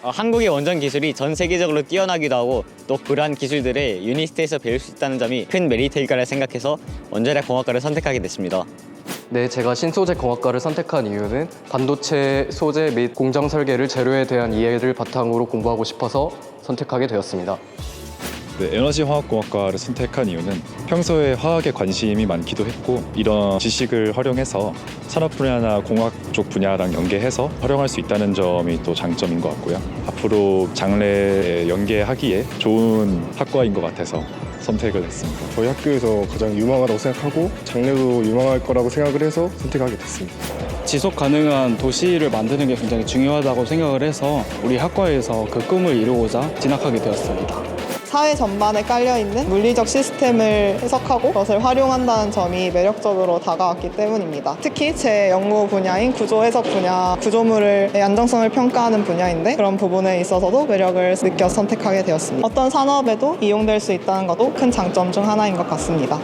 어, 한국의 원전 기술이 전 세계적으로 뛰어나기도 하고 또 그러한 기술들을 유니스트에서 배울 수 있다는 점이 큰 메리트일까라 생각해서 원자력 공학과를 선택하게 됐습니다. 네, 제가 신소재 공학과를 선택한 이유는 반도체 소재 및 공정 설계를 재료에 대한 이해를 바탕으로 공부하고 싶어서 선택하게 되었습니다. 네, 에너지 화학공학과를 선택한 이유는 평소에 화학에 관심이 많기도 했고 이런 지식을 활용해서 산업 분야나 공학 쪽 분야랑 연계해서 활용할 수 있다는 점이 또 장점인 것 같고요. 앞으로 장래에 연계하기에 좋은 학과인 것 같아서 선택을 했습니다. 저희 학교에서 가장 유망하다고 생각하고 장래도 유망할 거라고 생각을 해서 선택하게 됐습니다. 지속 가능한 도시를 만드는 게 굉장히 중요하다고 생각을 해서 우리 학과에서 그 꿈을 이루고자 진학하게 되었습니다. 사회 전반에 깔려있는 물리적 시스템을 해석하고 그것을 활용한다는 점이 매력적으로 다가왔기 때문입니다. 특히 제 연구 분야인 구조 해석 분야, 구조물의 안정성을 평가하는 분야인데 그런 부분에 있어서도 매력을 느껴 선택하게 되었습니다. 어떤 산업에도 이용될 수 있다는 것도 큰 장점 중 하나인 것 같습니다.